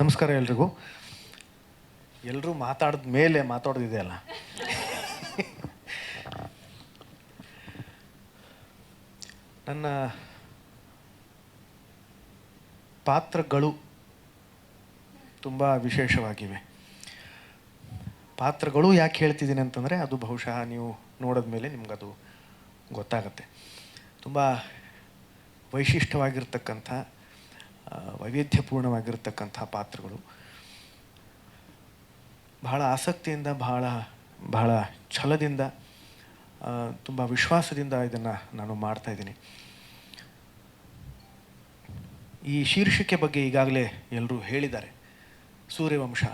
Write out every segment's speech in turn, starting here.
ನಮಸ್ಕಾರ ಎಲ್ರಿಗೂ. ಎಲ್ಲರೂ ಮಾತಾಡಿದ ಮೇಲೆ ಮಾತಾಡೋದಿದೆಯಲ್ಲ ನನ್ನ ಪಾತ್ರಗಳು ತುಂಬ ವಿಶೇಷವಾಗಿವೆ. ಪಾತ್ರಗಳು ಯಾಕೆ ಹೇಳ್ತಿದ್ದೀನಿ ಅಂತಂದರೆ, ಅದು ಬಹುಶಃ ನೀವು ನೋಡಿದ ಮೇಲೆ ನಿಮ್ಗದು ಗೊತ್ತಾಗತ್ತೆ. ತುಂಬ ವೈಶಿಷ್ಟ್ಯವಾಗಿರ್ತಕ್ಕಂಥ ವೈವಿಧ್ಯಪೂರ್ಣವಾಗಿರ್ತಕ್ಕಂಥ ಪಾತ್ರಗಳು. ಬಹಳ ಆಸಕ್ತಿಯಿಂದ, ಬಹಳ ಬಹಳ ಛಲದಿಂದ ತುಂಬ ವಿಶ್ವಾಸದಿಂದ ಇದನ್ನು ನಾನು ಮಾಡ್ತಾ ಇದ್ದೀನಿ. ಈ ಶೀರ್ಷಿಕೆ ಬಗ್ಗೆ ಈಗಾಗಲೇ ಎಲ್ಲರೂ ಹೇಳಿದ್ದಾರೆ. ಸೂರ್ಯವಂಶ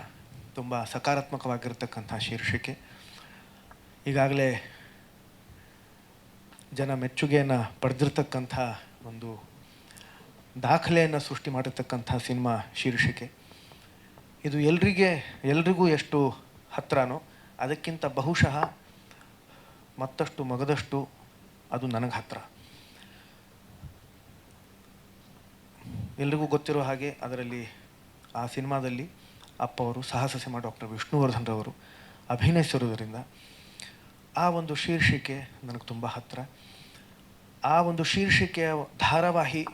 ತುಂಬ ಸಕಾರಾತ್ಮಕವಾಗಿರ್ತಕ್ಕಂಥ ಶೀರ್ಷಿಕೆ. ಈಗಾಗಲೇ ಜನ ಮೆಚ್ಚುಗೆಯನ್ನು ಪಡೆದಿರ್ತಕ್ಕಂಥ ಒಂದು ದಾಖಲೆಯನ್ನು ಸೃಷ್ಟಿ ಮಾಡಿರ್ತಕ್ಕಂಥ ಸಿನಿಮಾ ಶೀರ್ಷಿಕೆ. ಇದು ಎಲ್ರಿಗೆ, ಎಲ್ರಿಗೂ ಎಷ್ಟು ಹತ್ರನೋ ಅದಕ್ಕಿಂತ ಬಹುಶಃ ಮತ್ತಷ್ಟು ಮಗದಷ್ಟು ಅದು ನನಗೆ ಹತ್ರ. ಎಲ್ರಿಗೂ ಗೊತ್ತಿರೋ ಹಾಗೆ ಅದರಲ್ಲಿ ಆ ಸಿನಿಮಾದಲ್ಲಿ ಅಪ್ಪ ಅವರು ಸಾಹಸ ಸಿಂಹ ಡಾಕ್ಟರ್ ವಿಷ್ಣುವರ್ಧನ್ ರವರು ಆ ಒಂದು ಶೀರ್ಷಿಕೆ ನನಗೆ ತುಂಬ ಹತ್ರ. ಆ ಒಂದು ಶೀರ್ಷಿಕೆಯ ಧಾರಾವಾಹಿ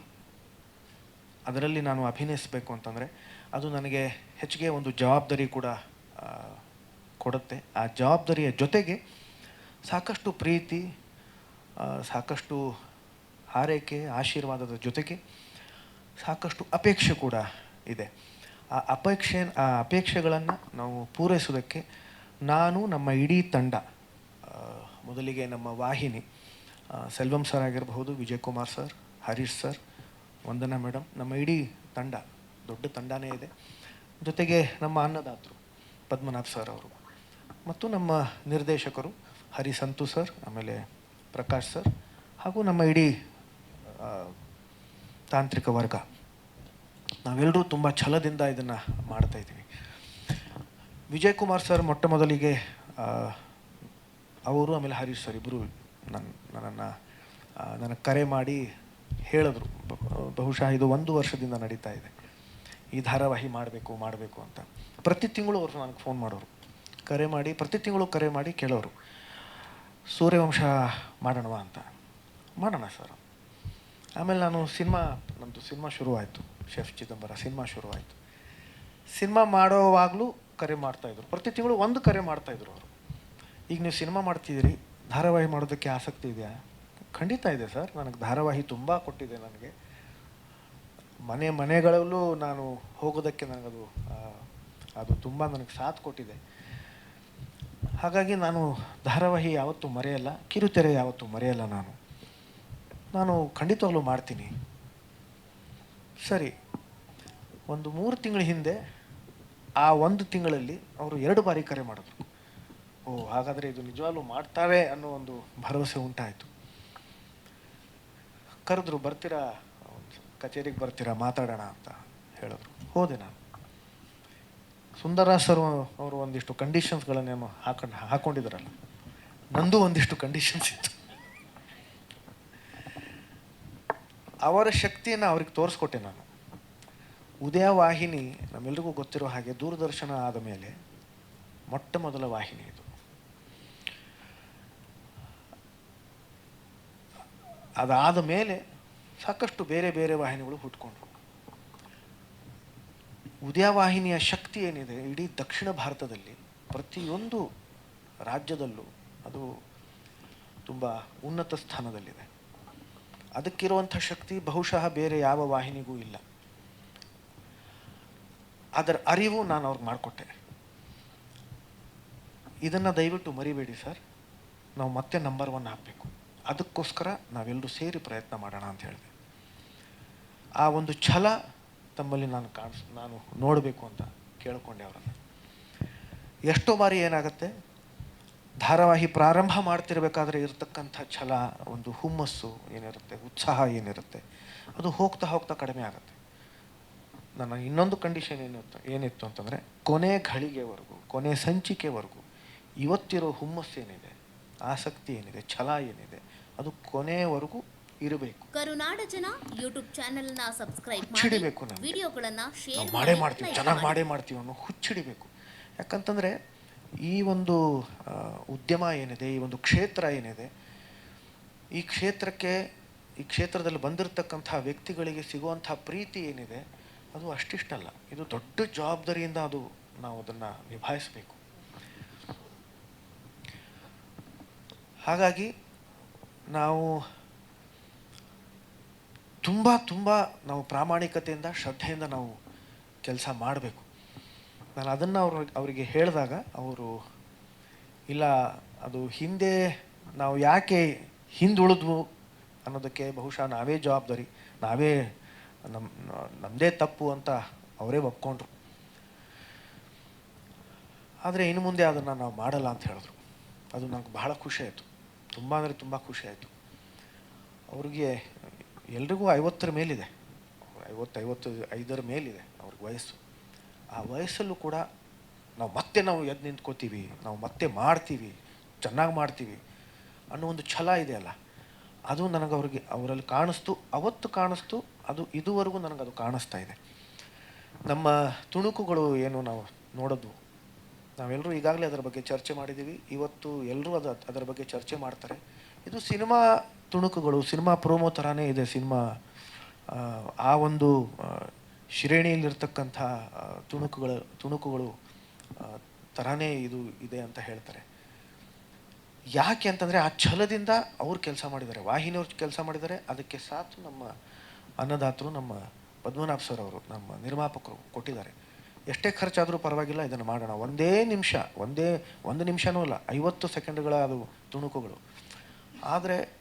ಅದರಲ್ಲಿ ನಾನು ಅಭಿನಯಿಸಬೇಕು ಅಂತಂದರೆ, ಅದು ನನಗೆ ಹೆಚ್ಚಿಗೆ ಒಂದು ಜವಾಬ್ದಾರಿ ಕೂಡ ಕೊಡುತ್ತೆ. ಆ ಜವಾಬ್ದಾರಿಯ ಜೊತೆಗೆ ಸಾಕಷ್ಟು ಪ್ರೀತಿ ಸಾಕಷ್ಟು ಹಾರೈಕೆ, ಆಶೀರ್ವಾದದ ಜೊತೆಗೆ ಸಾಕಷ್ಟು ಅಪೇಕ್ಷೆ ಕೂಡ ಇದೆ. ಆ ಅಪೇಕ್ಷೆ, ಆ ಅಪೇಕ್ಷೆಗಳನ್ನು ನಾವು ಪೂರೈಸೋದಕ್ಕೆ ನಾನು ನಮ್ಮ ಇಡೀ ತಂಡ ಮೊದಲಿಗೆ ನಮ್ಮ ವಾಹಿನಿ ಸೆಲ್ವಂ ಸರ್ ಆಗಿರಬಹುದು Vijay Kumar sir, Harish sir Vandana madam ನಮ್ಮ ಇಡೀ ತಂಡ, ದೊಡ್ಡ ತಂಡನೇ ಇದೆ. ಜೊತೆಗೆ ನಮ್ಮ ಅನ್ನದಾತರು ಪದ್ಮನಾಭ್ ಸರ್ ಅವರು ಮತ್ತು ನಮ್ಮ ನಿರ್ದೇಶಕರು ಹರಿ ಸಂತು ಸರ್, ಆಮೇಲೆ ಪ್ರಕಾಶ್ ಸರ್ ಹಾಗೂ ನಮ್ಮ ಇಡೀ ತಾಂತ್ರಿಕ ವರ್ಗ. ನಾವೆಲ್ಲರೂ ತುಂಬ ಛಲದಿಂದ ಇದನ್ನು ಮಾಡ್ತಾ ಇದ್ದೀವಿ. ವಿಜಯ್ ಕುಮಾರ್ ಸರ್ ಮೊಟ್ಟ ಮೊದಲಿಗೆ ಅವರು, ಆಮೇಲೆ ಹರೀಶ್ ಸರ್ ಇಬ್ಬರು ನನ್ನ ನನ್ನನ್ನು ನನಗೆ ಕರೆ ಮಾಡಿ ಹೇಳಿದ್ರು. ಬಹುಶಃ ಇದು ಒಂದು ವರ್ಷದಿಂದ ನಡೀತಾ ಇದೆ. ಈ ಧಾರಾವಾಹಿ ಮಾಡಬೇಕು ಮಾಡಬೇಕು ಅಂತ. ಪ್ರತಿ ತಿಂಗಳು ಅವರು ನನಗೆ ಫೋನ್ ಮಾಡೋರು. ಕರೆ ಮಾಡಿ, ಪ್ರತಿ ತಿಂಗಳು ಕರೆ ಮಾಡಿ ಕೇಳೋರು. ಸೂರ್ಯವಂಶ ಮಾಡೋಣವಾ ಅಂತ. ಮಾಡೋಣ ಸರ್. ಆಮೇಲೆ ನಾನು ಸಿನಿಮಾ ನಮ್ಮದು ಸಿನಿಮಾ ಶುರುವಾಯಿತು. ಶೆಫ್ ಚಿದಂಬರ, ಸಿನಿಮಾ ಶುರುವಾಯಿತು. ಸಿನಿಮಾ ಮಾಡೋವಾಗಲೂ ಕರೆ ಮಾಡ್ತಾಯಿದ್ರು ಪ್ರತಿ ತಿಂಗಳು ಒಂದು ಕರೆ ಮಾಡ್ತಾಯಿದ್ರು ಅವರು. ಈಗ ನೀವು ಸಿನಿಮಾ ಮಾಡ್ತಿದ್ದೀರಿ, ಧಾರಾವಾಹಿ ಮಾಡೋದಕ್ಕೆ ಆಸಕ್ತಿ ಇದೆಯಾ? ಖಂಡಿತ ಇದೆ ಸರ್. ನನಗೆ ಧಾರಾವಾಹಿ ತುಂಬ ಕೊಟ್ಟಿದೆ ನನಗೆ. ಮನೆ ಮನೆಗಳಲ್ಲೂ ನಾನು ಹೋಗೋದಕ್ಕೆ ನನಗದು ಅದು ತುಂಬ ನನಗೆ ಸಾಥ್ ಕೊಟ್ಟಿದೆ. ಹಾಗಾಗಿ ನಾನು ಧಾರಾವಾಹಿ ಯಾವತ್ತೂ ಮರೆಯಲ್ಲ, ಕಿರುತೆರೆ ಯಾವತ್ತೂ ಮರೆಯಲ್ಲ ನಾನು. ನಾನು ಖಂಡಿತವಾಗ್ಲೂ ಮಾಡ್ತೀನಿ. ಸರಿ, ಒಂದು ಮೂರು ತಿಂಗಳ ಹಿಂದೆ, ಆ ಒಂದು ತಿಂಗಳಲ್ಲಿ ಅವರು ಎರಡು ಬಾರಿ ಕರೆ ಮಾಡಿದ್ರು. ಓ, ಹಾಗಾದರೆ ಇದು ನಿಜವಾಗ್ಲೂ ಮಾಡ್ತಾರೆ ಅನ್ನೋ ಒಂದು ಭರವಸೆ ಉಂಟಾಯಿತು. ಕರೆದ್ರು, ಬರ್ತೀರಾ? ಕಚೇರಿಗೆ ಬರ್ತೀರಾ? ಮಾತಾಡೋಣ ಅಂತ ಹೇಳಿದ್ರು. ಹೋದೆ ನಾನು. ಸುಂದರ ಸರ್ ಅವರು ಒಂದಿಷ್ಟು ಕಂಡೀಷನ್ಸ್ಗಳನ್ನೇನು ಹಾಕೊಂಡು, ಹಾಕೊಂಡಿದ್ರಲ್ಲ. ನಂದು ಒಂದಿಷ್ಟು ಕಂಡೀಷನ್ಸ್ ಇತ್ತು. ಅವರ ಶಕ್ತಿಯನ್ನು ಅವ್ರಿಗೆ ತೋರಿಸ್ಕೊಟ್ಟೆ ನಾನು. ಉದಯ ವಾಹಿನಿ ನಮ್ಮೆಲ್ರಿಗೂ ಗೊತ್ತಿರೋ ಹಾಗೆ ದೂರದರ್ಶನ ಆದ ಮೇಲೆ ಮೊಟ್ಟ ಮೊದಲ ವಾಹಿನಿ ಇದು. ಅದಾದ ಮೇಲೆ ಸಾಕಷ್ಟು ಬೇರೆ ಬೇರೆ ವಾಹಿನಿಗಳು ಹುಟ್ಕೊಂಡ್ರು. ಉದಯವಾಹಿನಿಯ ಶಕ್ತಿ ಏನಿದೆ? ಇಡೀ ದಕ್ಷಿಣ ಭಾರತದಲ್ಲಿ ಪ್ರತಿಯೊಂದು ರಾಜ್ಯದಲ್ಲೂ ಅದು ತುಂಬ ಉನ್ನತ ಸ್ಥಾನದಲ್ಲಿದೆ. ಅದಕ್ಕಿರುವಂಥ ಶಕ್ತಿ ಬಹುಶಃ ಬೇರೆ ಯಾವ ವಾಹಿನಿಗೂ ಇಲ್ಲ. ಅದರ ಅರಿವು ನಾನು ಅವ್ರಿಗೆ ಮಾಡಿಕೊಟ್ಟೆ. ಇದನ್ನು ದಯವಿಟ್ಟು ಮರಿಬೇಡಿ ಸರ್. ನಾವು ಮತ್ತೆ ನಂಬರ್ ಒನ್ ಹಾಕಬೇಕು. ಅದಕ್ಕೋಸ್ಕರ ನಾವೆಲ್ಲರೂ ಸೇರಿ ಪ್ರಯತ್ನ ಮಾಡೋಣ ಅಂತ ಹೇಳಿದೆ. ಆ ಒಂದು ಛಲ ತಮ್ಮಲ್ಲಿ ನಾನು ಕಾಣಿಸ್, ನಾನು ನೋಡಬೇಕು ಅಂತ ಕೇಳಿಕೊಂಡೆ ಅವರನ್ನು. ಎಷ್ಟೋ ಬಾರಿ ಏನಾಗುತ್ತೆ, ಧಾರಾವಾಹಿ ಪ್ರಾರಂಭ ಮಾಡ್ತಿರಬೇಕಾದ್ರೆ ಇರತಕ್ಕಂಥ ಛಲ, ಒಂದು ಹುಮ್ಮಸ್ಸು ಏನಿರುತ್ತೆ, ಉತ್ಸಾಹ ಏನಿರುತ್ತೆ, ಅದು ಹೋಗ್ತಾ ಹೋಗ್ತಾ ಕಡಿಮೆ ಆಗುತ್ತೆ. ನನ್ನ ಇನ್ನೊಂದು ಕಂಡೀಷನ್ ಏನಿತ್ತು ಏನಿತ್ತು ಅಂತಂದರೆ, ಕೊನೆ ಘಳಿಗೆವರೆಗೂ, ಕೊನೆ ಸಂಚಿಕೆವರೆಗೂ ಇವತ್ತಿರೋ ಹುಮ್ಮಸ್ಸು ಏನಿದೆ ಆಸಕ್ತಿ ಏನಿದೆ, ಛಲ ಏನಿದೆ ಅದು ಕೊನೆಯವರೆಗೂ ಇರಬೇಕು ಕರುನಾಡ ಜನ ಯೂಟ್ಯೂಬ್ ಚಾನೆಲ್ನ ಸಬ್ಸ್ಕ್ರೈಬ್ ಮಾಡಬೇಕು ಮಾಡಿ ನಮ್ಗೆ. ವಿಡಿಯೋಗಳನ್ನ ಶೇರ್ ನಾವು ಮಾಡೇ ಮಾಡಿ ಮಾಡ್ತೀವಿ ಚೆನ್ನಾಗಿ ಮಾಡಿ. ಮಾಡೇ ಮಾಡ್ತೀವಿ ಅನ್ನೋ ಹುಚ್ಚಿಡಿಬೇಕು ಯಾಕಂತಂದರೆ ಈ ಒಂದು ಆ, ಉದ್ಯಮ ಏನಿದೆ ಈ ಒಂದು ಕ್ಷೇತ್ರ ಏನಿದೆ ಈ ಕ್ಷೇತ್ರಕ್ಕೆ ಈ ಕ್ಷೇತ್ರದಲ್ಲಿ ಬಂದಿರತಕ್ಕಂಥ ವ್ಯಕ್ತಿಗಳಿಗೆ ಸಿಗುವಂಥ ಪ್ರೀತಿ ಏನಿದೆ ಅದು ಅಷ್ಟಿಷ್ಟಲ್ಲ ಇದು ದೊಡ್ಡ ಜವಾಬ್ದಾರಿಯಿಂದ ಅದು ನಾವು ಅದನ್ನು ನಿಭಾಯಿಸಬೇಕು ಹಾಗಾಗಿ ನಾವು ತುಂಬ ತುಂಬ ನಾವು ಪ್ರಾಮಾಣಿಕತೆಯಿಂದ, ಶ್ರದ್ಧೆಯಿಂದ ನಾವು ಕೆಲಸ ಮಾಡಬೇಕು. ನಾನು ಅದನ್ನು ಅವ್ರ, ಅವರಿಗೆ ಹೇಳಿದಾಗ ಅವರು, ಇಲ್ಲ, ಅದು ಹಿಂದೆ ನಾವು ಯಾಕೆ ಹಿಂದುಳಿದ್ವು? ಅನ್ನೋದಕ್ಕೆ ಬಹುಶಃ ನಾವೇ ಜವಾಬ್ದಾರಿ, ನಾವೇ ನಮ್ಮ ನಮ್ಮದೇ ತಪ್ಪು ಅಂತ ಅವರೇ ಒಪ್ಕೊಂಡ್ರು. ಆದರೆ ಇನ್ನು ಮುಂದೆ ಅದನ್ನು ನಾವು ಮಾಡಲ್ಲ ಅಂತ ಹೇಳಿದ್ರು. ಅದು ನನಗೆ ಬಹಳ ಖುಷಿ ಆಯಿತು. ತುಂಬ ಅಂದರೆ ತುಂಬ ಖುಷಿ ಆಯಿತು. ಅವ್ರಿಗೆ ಎಲ್ರಿಗೂ ಐವತ್ತರ ಮೇಲಿದೆ. ಐವತ್ತು ಐವತ್ತು ಐದರ ಮೇಲಿದೆ ಅವ್ರಿಗೆ ವಯಸ್ಸು. ಆ ವಯಸ್ಸಲ್ಲೂ ಕೂಡ ನಾವು ಮತ್ತೆ ನಾವು ಎದ್ದು ನಿಂತ್ಕೋತೀವಿ, ನಾವು ಮತ್ತೆ ಮಾಡ್ತೀವಿ, ಚೆನ್ನಾಗಿ ಮಾಡ್ತೀವಿ ಅನ್ನೋ ಒಂದು ಛಲ ಇದೆ ಅಲ್ಲ. ಅದು ನನಗೆ ಅವ್ರಿಗೆ, ಅವರಲ್ಲಿ ಕಾಣಿಸ್ತು, ಅವತ್ತು ಕಾಣಿಸ್ತು, ಅದು ಇದುವರೆಗೂ ನನಗದು ಕಾಣಿಸ್ತಾ ಇದೆ. ನಮ್ಮ ತುಣುಕುಗಳು ಏನು ನಾವು ನೋಡೋದು ನಾವೆಲ್ಲರೂ ಈಗಾಗಲೇ ಅದರ ಬಗ್ಗೆ ಚರ್ಚೆ ಮಾಡಿದ್ದೀವಿ. ಇವತ್ತು ಎಲ್ಲರೂ ಅದು ಅದರ ಬಗ್ಗೆ ಚರ್ಚೆ ಮಾಡ್ತಾರೆ. ಇದು ಸಿನಿಮಾ ತುಣುಕುಗಳು ಸಿನಿಮಾ ಪ್ರೋಮೋ ಥರನೇ ಇದೆ ಸಿನಿಮಾ. ಆ, ಒಂದು ಶ್ರೇಣಿಯಲ್ಲಿರ್ತಕ್ಕಂಥ ತುಣುಕುಗಳ ತುಣುಕುಗಳು ಥರನೇ ಇದು ಇದೆ ಅಂತ ಹೇಳ್ತಾರೆ. ಯಾಕೆ ಅಂತಂದರೆ ಆ ಛಲದಿಂದ ಅವ್ರು ಕೆಲಸ ಮಾಡಿದ್ದಾರೆ. ವಾಹಿನಿಯವ್ರು ಕೆಲಸ ಮಾಡಿದ್ದಾರೆ. ಅದಕ್ಕೆ ಸಾಥ್ ನಮ್ಮ ಅನ್ನದಾತರು ನಮ್ಮ ಪದ್ಮನಾಭ್ ಸರ್ ಅವರು ನಮ್ಮ ನಿರ್ಮಾಪಕರು ಕೊಟ್ಟಿದ್ದಾರೆ. ಎಷ್ಟೇ ಖರ್ಚಾದರೂ ಪರವಾಗಿಲ್ಲ, ಇದನ್ನು ಮಾಡೋಣ. ಒಂದೇ ನಿಮಿಷ, ಒಂದೇ, ಒಂದು ನಿಮಿಷನೂ ಅಲ್ಲ, ಐವತ್ತು ಸೆಕೆಂಡ್ಗಳ ಅದು ತುಣುಕುಗಳು. ಆದರೆ,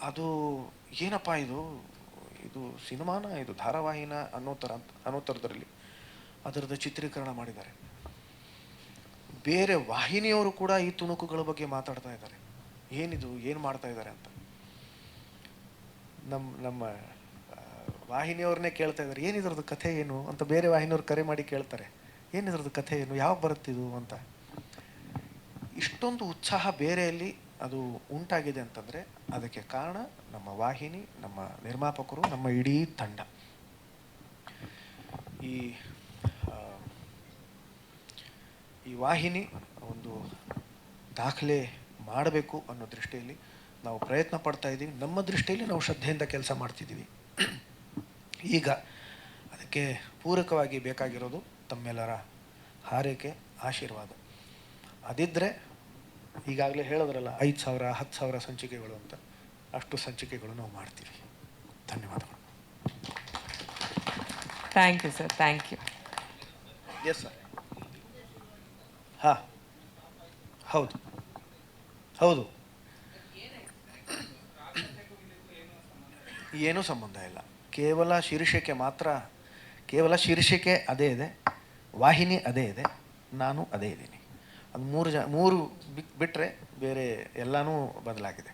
ಅದು ಏನಪ್ಪ ಇದು? ಇದು ಸಿನಿಮಾನ, ಇದು ಧಾರಾವಾಹಿನ ಅನ್ನೋ ಥರ, ಅನ್ನೋ ಥರದ್ರಲ್ಲಿ ಅದರದ್ದು ಚಿತ್ರೀಕರಣ ಮಾಡಿದ್ದಾರೆ. ಬೇರೆ ವಾಹಿನಿಯವರು ಕೂಡ ಈ ತುಣುಕುಗಳ ಬಗ್ಗೆ ಮಾತಾಡ್ತಾ ಇದ್ದಾರೆ. ಏನಿದು, ಏನು ಮಾಡ್ತಾ ಇದ್ದಾರೆ ಅಂತ. ನಮ್ಮ ನಮ್ಮ ವಾಹಿನಿಯವ್ರನ್ನೇ ಕೇಳ್ತಾ ಇದ್ದಾರೆ. ಏನಿದ್ರದ್ದು ಕಥೆ ಏನು? ಅಂತ ಬೇರೆ ವಾಹಿನಿಯವ್ರು ಕರೆ ಮಾಡಿ ಕೇಳ್ತಾರೆ. ಏನಿದ್ರದ್ದು ಕಥೆ ಏನು? ಯಾವಾಗ ಬರುತ್ತಿದು? ಅಂತ. ಇಷ್ಟೊಂದು ಉತ್ಸಾಹ ಬೇರೆಯಲ್ಲಿ ಅದು ಉಂಟಾಗಿದೆ ಅಂತಂದರೆ, ಅದಕ್ಕೆ ಕಾರಣ ನಮ್ಮ ವಾಹಿನಿ, ನಮ್ಮ ನಿರ್ಮಾಪಕರು, ನಮ್ಮ ಇಡೀ ತಂಡ. ಈ ಈ ವಾಹಿನಿ ಒಂದು ದಾಖಲೆ ಮಾಡಬೇಕು ಅನ್ನೋ ದೃಷ್ಟಿಯಲ್ಲಿ ನಾವು ಪ್ರಯತ್ನ ಪಡ್ತಾ ಇದ್ದೀವಿ. ನಮ್ಮ ದೃಷ್ಟಿಯಲ್ಲಿ ನಾವು ಶ್ರದ್ಧೆಯಿಂದ ಕೆಲಸ ಮಾಡ್ತಿದ್ದೀವಿ. ಈಗ ಅದಕ್ಕೆ ಪೂರಕವಾಗಿ ಬೇಕಾಗಿರೋದು ತಮ್ಮೆಲ್ಲರ ಹಾರೈಕೆ ಆಶೀರ್ವಾದ. ಅದಿದ್ದರೆ ಈಗಾಗಲೇ ಹೇಳಿದ್ರಲ್ಲ ಐದು ಸಾವಿರ ಹತ್ತು ಸಾವಿರ ಸಂಚಿಕೆಗಳು ಅಂತ. ಅಷ್ಟು ಸಂಚಿಕೆಗಳು ನಾವು ಮಾಡ್ತೀವಿ. ಧನ್ಯವಾದಗಳು. Thank you sir thank you yes sir ಹಾಂ. ಹೌದು. ಹೌದು. ಏನೂ ಸಂಬಂಧ ಇಲ್ಲ. ಕೇವಲ ಶೀರ್ಷಿಕೆ ಮಾತ್ರ, ಕೇವಲ ಶೀರ್ಷಿಕೆ ಅದೇ ಇದೆ, ವಾಹಿನಿ ಅದೇ ಇದೆ, ನಾನು ಅದೇ ಇದ್ದೀನಿ. ಅದು ಮೂರು ಜನ ಮೂರು ಬಿಟ್ ಬಿಟ್ಟರೆ ಬೇರೆ ಎಲ್ಲನೂ ಬದಲಾಗಿದೆ.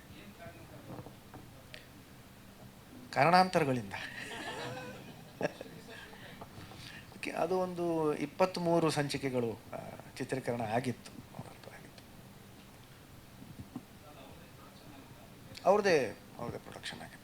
ಕಾರಣಾಂತರಗಳಿಂದ. ಅದು ಒಂದು ಇಪ್ಪತ್ತ್ಮೂರು ಸಂಚಿಕೆಗಳು ಚಿತ್ರೀಕರಣ ಆಗಿತ್ತು ಆಗಿತ್ತು. ಅವ್ರದ್ದೇ ಅವ್ರದ್ದೇ ಪ್ರೊಡಕ್ಷನ್ ಆಗಿತ್ತು